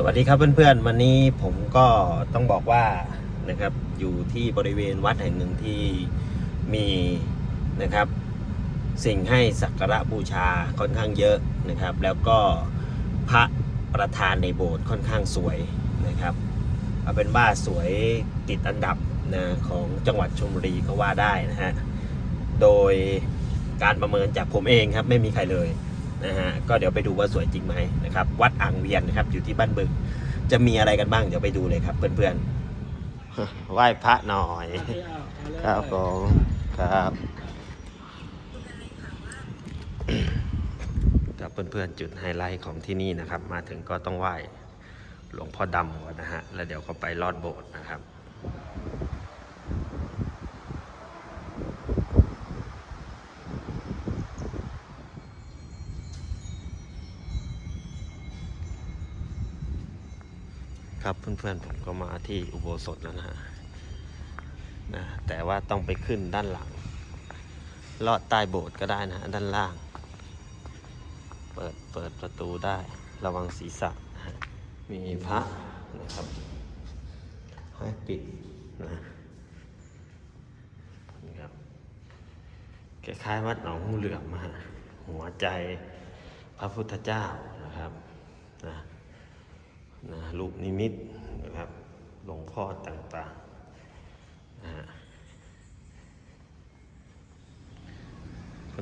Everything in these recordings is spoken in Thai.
สวัสดีครับเพื่อนๆ วันนี้ผมก็ต้องบอกว่านะครับอยู่ที่บริเวณวัดแห่งหนึ่งที่มีนะครับ สิ่งให้สักการะบูชาค่อนข้างเยอะนะครับ แล้วก็พระประธานในโบสถ์ค่อนข้างสวยนะครับเอาเป็นว่าสวยติดอันดับนะของจังหวัดชลบุรีก็ว่าได้นะฮะโดยการประเมินจากผมเองครับไม่มีใครเลย นะฮะก็เดี๋ยวไปดูว่าสวยจริงไหมนะครับ วัดอ่างเวียนนะครับ อยู่ที่บ้านบึง จะมีอะไรกันบ้างเดี๋ยวไปดูเลยครับ เพื่อนๆไหว้พระหน่อย ครับผมครับครับเพื่อนๆจุดไฮไลท์ของที่นี่นะครับ มาถึงก็ต้องไหว้หลวงพ่อดำก่อนนะฮะแล้วเดี๋ยวก็ไปลอดโบสถ์นะครับ ครับเพื่อนๆผมก็มาที่อุโบสถแล้วนะฮะนะแต่ว่าต้องไปขึ้นด้านหลัง ลอดใต้โบสถ์ก็ได้นะด้านล่าง เปิดเปิดประตูได้ระวังศีรษะนะมีพระนะครับ ให้ปิดนะนครับคล้ายๆวัดหนองงูเหลือมอะฮะหัวใจพระพุทธเจ้านะครับนะ นะรูปนิมิตนะครับหลวงพ่อต่างๆนะ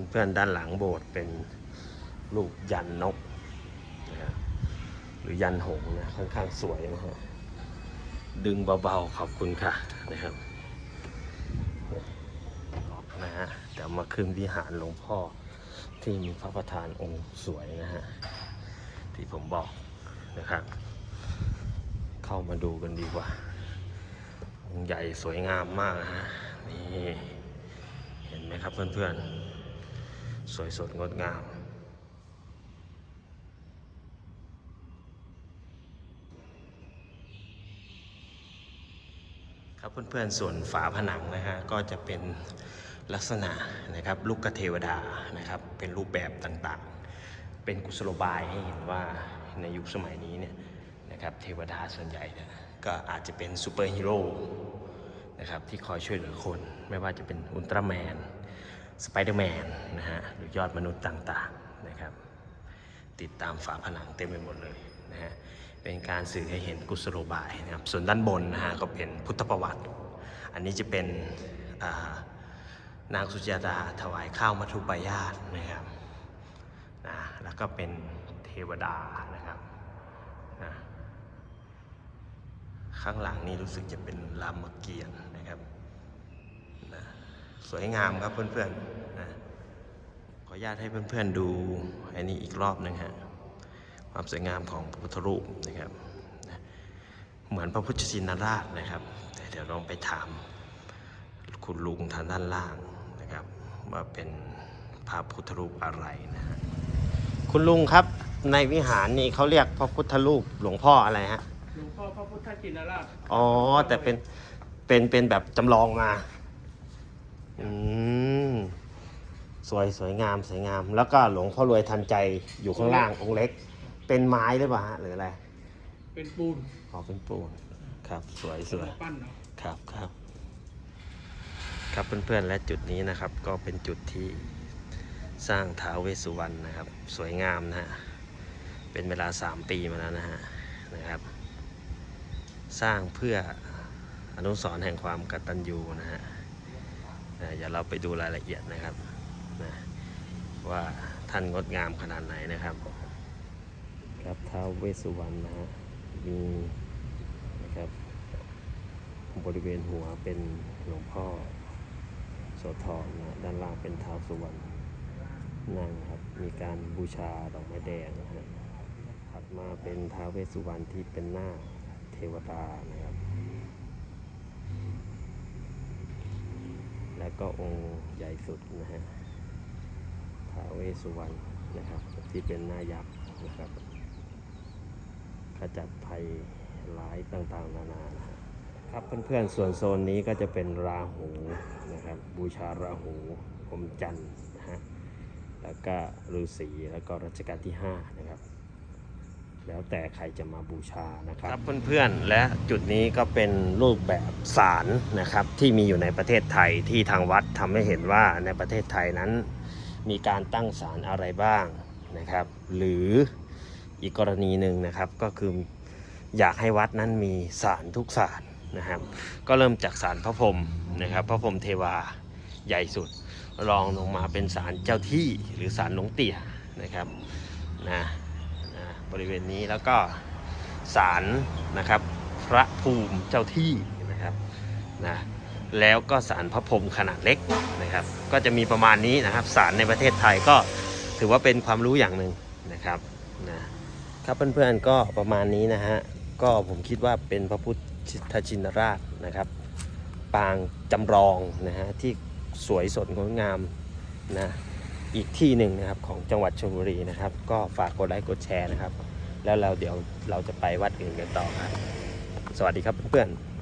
เพื่อนๆด้านหลังโบสถ์เป็นรูปยันนกนะหรือยันหงนะค่อนข้างสวยนะฮะดึงเบาๆขอบคุณค่ะนะครับนะฮะเดี๋ยวมาขึ้นวิหารหลวงพ่อที่มีพระประธานองค์สวยนะฮะที่ผมบอกนะครับ เข้ามาดูกันดีกว่า องค์ใหญ่สวยงามมากนะฮะนี่เห็นไหมครับเพื่อนๆ สวยสดงดงามครับเพื่อนๆส่วนฝาผนังนะฮะก็จะเป็นลักษณะนะครับลูกกเทวดานะครับเป็นรูปแบบต่างๆ เป็นกุศโลบายให้เห็นว่าในยุคสมัยนี้เนี่ย นะครับเทวดาส่วนใหญ่เนี่ยก็อาจจะเป็นซูเปอร์ฮีโร่นะครับที่คอยช่วยเหลือคน ไม่ว่าจะเป็นอุลตร้าแมนสไปเดอร์แมนนะฮะหรือยอดมนุษย์ต่างๆนะครับติดตามฝาผนังเต็มไปหมดเลยนะฮะเป็นการสื่อให้เห็นกุศโลบายนะครับส่วนด้านบนนะฮะก็เป็นพุทธประวัติ อันนี้จะเป็นานางสุจาตาถวายข้าวมัทุปายาตนะครับนะแล้วก็เป็นเทวดานะครับ นะ ข้างหลังนี่รู้สึกจะเป็นรามเกียรติ์นะครับนะสวยงามครับเพื่อนๆนะขออนุญาตให้เพื่อนๆดูอันนี้อีกรอบหนึ่งฮะความสวยงามของพระพุทธรูปนะครับนะเหมือนพระพุทธชินราชนะครับแต่เดี๋ยวลองไปถามคุณลุงทางด้านล่างนะครับ ว่าเป็นพระพุทธรูปอะไรนะฮะคุณลุงครับในวิหารนี่เขาเรียกพระพุทธรูปหลวงพ่ออะไรฮะ หลวงพ่อพระพุทธจินราชอ๋อ แต่เป็นเป็นเป็นแบบจำลองมา อืม สวยสวยงามสวยงาม แล้วก็หลวงพ่อรวยทันใจอยู่ข้างล่างองค์เล็ก เป็นไม้หรือเปล่าฮะหรืออะไรเป็นปูนอ๋อเป็นปูน ครับ สวยสวยปั้นเนาะครับครับ ครับเพื่อนๆและจุดนี้นะครับ ก็เป็นจุดที่สร้างท้าวเวสสุวรรณนะครับ สวยงามนะฮะเป็นเวลา 3 ปีมาแล้วนะฮะนะครับ สร้างเพื่ออนุสรณ์แห่งความกตัญญูนะฮะเดี๋ยวเราไปดูรายละเอียดนะครับนะว่าท่านงดงามขนาดไหนนะครับ ครับท้าวเวสสุวรรณนะฮะมีนะครับบริเวณหัวเป็นหลวงพ่อโสธรนะด้านล่างเป็นเท้าวสุวรรณนั่งครับมีการบูชาดอกไม้แดงนะฮะถัดมาเป็นท้าวเวสสุวรรณที่เป็นหน้า เทวดานะครับ และก็องค์ใหญ่สุดนะฮะท้าเวสสุวรรณนะครับ ที่เป็นหน้ายักษ์นะครับ ขจัดภัยร้ายต่างๆ นานานะครับเพื่อนๆ ส่วนโซนนี้ก็จะเป็นราหูนะครับ บูชาราหูอมจันทร์นะฮะแล้วก็ฤาษีแล้วก็รัชกาลที่ 5 นะครับ แล้วแต่ใครจะมาบูชานะครับรบเพื่อนๆ และจุดนี้ก็เป็นรูปแบบศาลนะครับ ที่มีอยู่ในประเทศไทยที่ทางวัดทำให้เห็นว่าในประเทศไทยนั้น มีการตั้งศาลอะไรบ้างนะครับ หรืออีกกรณีหนึ่งนะครับก็คืออยากให้วัดนั้นมีศาลทุกศาลนะครับ ก็เริ่มจากศาลพระพรหมนะครับ พระพรหมเทวาใหญ่สุดรองลงมาเป็นศาลเจ้าที่หรือศาลหลวงเตี่ยนะครับนะ บริเวณนี้แล้วก็ศาลนะครับ พระภูมิเจ้าที่นะครับนะแล้วก็ศาลพระพรหมขนาดเล็กนะครับ ก็จะมีประมาณนี้นะครับศาลในประเทศไทยก็ถือว่าเป็นความรู้อย่างหนึ่งนะครับนะครับเพื่อนๆก็ประมาณนี้นะฮะก็ผมคิดว่าเป็นพระพุทธชินราชนะครับ ปางจำลองนะฮะที่สวยสดงดงามนะ อีกที่หนึ่งนะครับของจังหวัดชลบุรีนะครับ ก็ฝากกดไลค์กดแชร์นะครับ แล้วเราเดี๋ยวเราจะไปวัดอื่นกันต่อครับ สวัสดีครับเพื่อนๆ